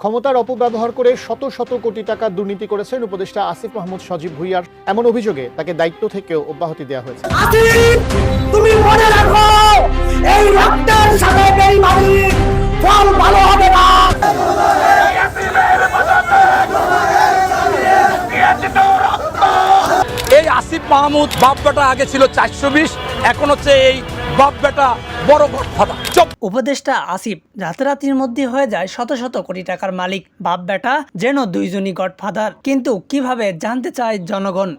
ক্ষমতার অপব্যবহার করে শত শত কোটি টাকা দুর্নীতি করেছেন উপদেষ্টা আসিফ মাহমুদ সজীব ভুইয়ার। এমন অভিযোগে তাকে দায়িত্ব থেকেও অব্যাহতি দেওয়া হয়েছে। তুমি মনে রাখো এই রক্তের সাথে ফল ভালো হবে না। এই আসিফ মাহমুদ বাপ বেটা আগে ছিল চারশো বিশ এখন হচ্ছে এই বাপ বেটা বড় গডফাদার চপ উপদেষ্টা আসিফ রাতারাতির মধ্যে হয়ে যায় শত শত কোটি টাকার মালিক বাপ বেটা যেন দুইজনই গডফাদার কিন্তু কীভাবে জানতে চায় জনগণ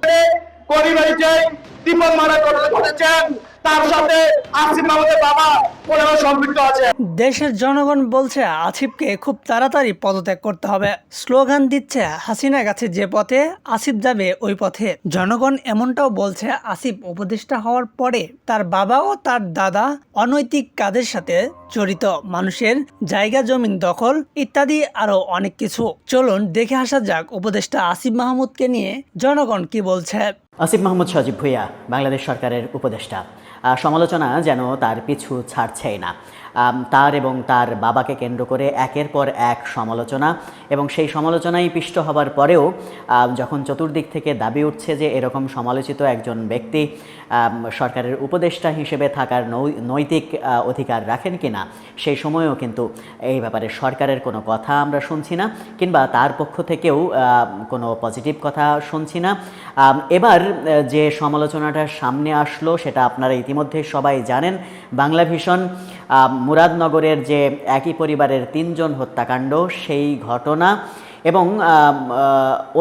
পরিবারে চাই দীপন মারা করেছেন তার সাথে আসিফ মাহমুদের বাবা ওনারও সম্পৃক্ত আছে। দেশের জনগণ বলছে আসিফকে খুব তাড়াতাড়ি পদত্যাগ করতে হবে। স্লোগান দিচ্ছে হাসিনা গেছে যে পথে আসিফ যাবে ওই পথে। জনগণ এমনটাও বলছে আসিফ উপদেষ্টা হওয়ার পরে তার বাবা ও তার দাদা অনৈতিক কাজের সাথে জড়িত। মানুষের জায়গা জমিন দখল ইত্যাদি আরও অনেক কিছু। চলুন দেখে আসা যাক উপদেষ্টা আসিফ মাহমুদকে নিয়ে জনগণ কি বলছে। আসিফ মাহমুদ সজীব ভুইয়া বাংলাদেশ সরকারের উপদেষ্টা। সমালোচনা যেন তার পিছু ছাড়ছেই না। তার এবং তার বাবাকে কেন্দ্র করে একের পর এক সমালোচনা এবং সেই সমালোচনায় পিষ্ট হবার পরেও যখন চতুর্দিক থেকে দাবি উঠছে যে এরকম সমালোচিত একজন ব্যক্তি সরকারের উপদেষ্টা হিসেবে থাকার নৈ- নৈতিক অধিকার রাখেন কিনা, সেই সময়েও কিন্তু এই ব্যাপারে সরকারের কোনো কথা আমরা শুনছি না কিংবা তার পক্ষ থেকেও কোনো পজিটিভ কথা শুনছি না। এবার যে সমালোচনাটা সামনে আসলো সেটা আপনারা ইতিমধ্যে সবাই জানেন, বাংলা ভীষণ মুরাদনগরের যে একই পরিবারের তিনজন হত্যাকাণ্ড, সেই ঘটনা এবং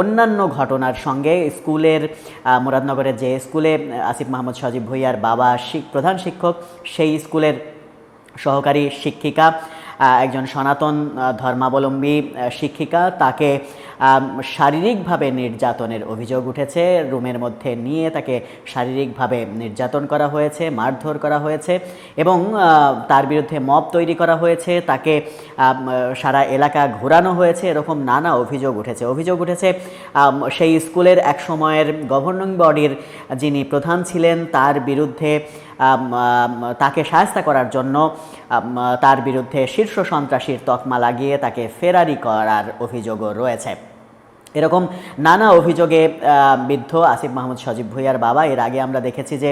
অন্যান্য ঘটনার সঙ্গে স্কুলের মুরাদনগরের যে স্কুলে, আসিফ মাহমুদ সজীব ভুইয়ার বাবা প্রধান শিক্ষক, সেই স্কুলের সহকারী শিক্ষিকা একজন সনাতন ধর্মাবলম্বী শিক্ষিকা, তাকে শারীরিকভাবে নির্যাতনের অভিযোগ উঠেছে। রুমের মধ্যে নিয়ে তাকে শারীরিকভাবে নির্যাতন করা হয়েছে, মারধর করা হয়েছে এবং তার বিরুদ্ধে মব তৈরি করা হয়েছে। তাকে সারা এলাকা ঘোরানো হয়েছে। এরকম নানা অভিযোগ উঠেছে। অভিযোগ উঠেছে সেই স্কুলের এক সময়ের গভর্নিং বডির যিনি প্রধান ছিলেন, তার বিরুদ্ধে তাকে সাহায্য করার জন্য তার বিরুদ্ধে শীর্ষ সন্ত্রাসীর তকমা লাগিয়ে তাকে ফেরারি করার অভিযোগও রয়েছে। এরকম নানা অভিযোগে বৃদ্ধ আসিফ মাহমুদ সজীব ভুইয়ার বাবা, এর আগে আমরা দেখেছি যে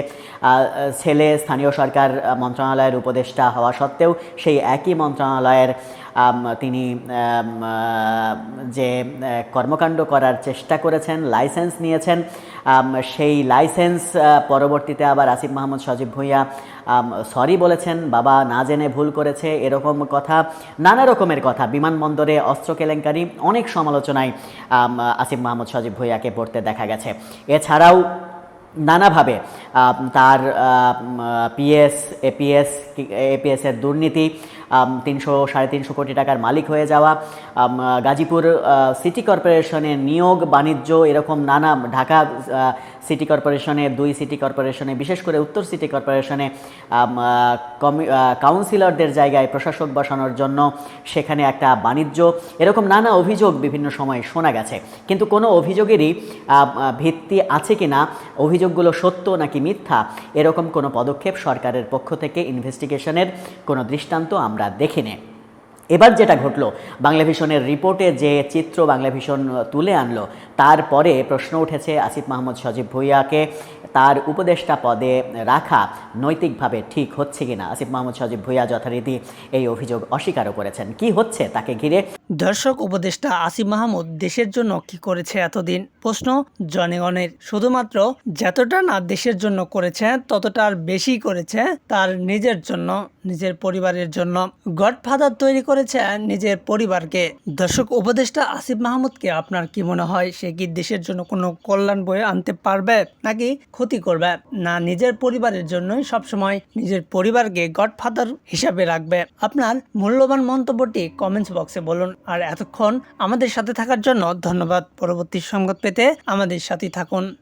ছেলে স্থানীয় সরকার মন্ত্রণালয়ের উপদেষ্টা হওয়া সত্ত্বেও সেই একই মন্ত্রণালয়ের তিনি যে কর্মকাণ্ড করার চেষ্টা করেছেন, লাইসেন্স নিয়েছেন সেই লাইসেন্স পরবর্তীতে আবার আসিফ মাহমুদ সজীব ভুইয়া সরি বলেছেন, বাবা না জেনে ভুল করেছে, এরকম কথা, নানা রকমের কথা, বিমানবন্দরে অস্ত্র কেলেঙ্কারি, অনেক সমালোচনায় আসিফ মাহমুদ সজীব ভুইয়াকে পড়তে দেখা গেছে। এছাড়াও নানাভাবে তার পিএস, এপিএস এপিএসের দুর্নীতি তিনশো, সাড়ে তিনশো কোটি টাকার মালিক হয়ে যাওয়া গাজীপুর সিটি কর্পোরেশনের নিয়োগ, বাণিজ্য, এরকম নানা, ঢাকা সিটি কর্পোরেশনে, দুই সিটি কর্পোরেশনে, বিশেষ করে উত্তর সিটি কর্পোরেশনে কাউন্সিলরদের জায়গায় প্রশাসক বসানোর জন্য সেখানে একটা বাণিজ্য, এরকম নানা অভিযোগ বিভিন্ন সময় শোনা গেছে। কিন্তু কোনো অভিযোগেরই ভিত্তি আছে কি না অভিযোগগুলো সত্য নাকি মিথ্যা, এরকম কোনো পদক্ষেপ সরকারের পক্ষ থেকে ইনভেস্টিগেশনের কোনো দৃষ্টান্ত আমরা দেখিনি। এবার যেটা ঘটলো, বাংলা ভিশনের রিপোর্টে যে চিত্র বাংলা ভীষণ তুলে আনলো, তারপরে প্রশ্ন উঠেছে আসিফ মাহমুদ সজীব ভুইয়াকে, তার উপদেষ্টা পদে রাখা নৈতিকভাবে ঠিক হচ্ছে কিনা? আসিফ মাহমুদ সজীব ভুইয়া যথারীতি এই অভিযোগ অস্বীকারও করেছেন। কি হচ্ছে তাকে ঘিরে? দর্শক, উপদেষ্টা আসিফ মাহমুদ দেশের জন্য কি করেছে এতদিন? প্রশ্ন জনগণের। শুধুমাত্র যতটা না দেশের জন্য করেছে, ততটা আর বেশি করেছে তার নিজের জন্য, নিজের পরিবারের জন্য। গডফাদার তৈরি করেছে নিজের পরিবারকে। দর্শক, উপদেষ্টা আসিফ মাহমুদকে আপনার কি মনে হয়, সে কি দেশের জন্য কোনো কল্যাণ বয়ে আনতে পারবে, নাকি ক্ষতি করবে? না, নিজের পরিবারের জন্যই সবসময় নিজের পরিবারকে গডফাদার হিসাবে রাখবে। আপনার মূল্যবান মন্তব্যটি কমেন্টস বক্সে বলুন। আর এতক্ষণ আমাদের সাথে থাকার জন্য ধন্যবাদ। পরবর্তী সংবাদ পেতে আমাদের সাথে থাকুন।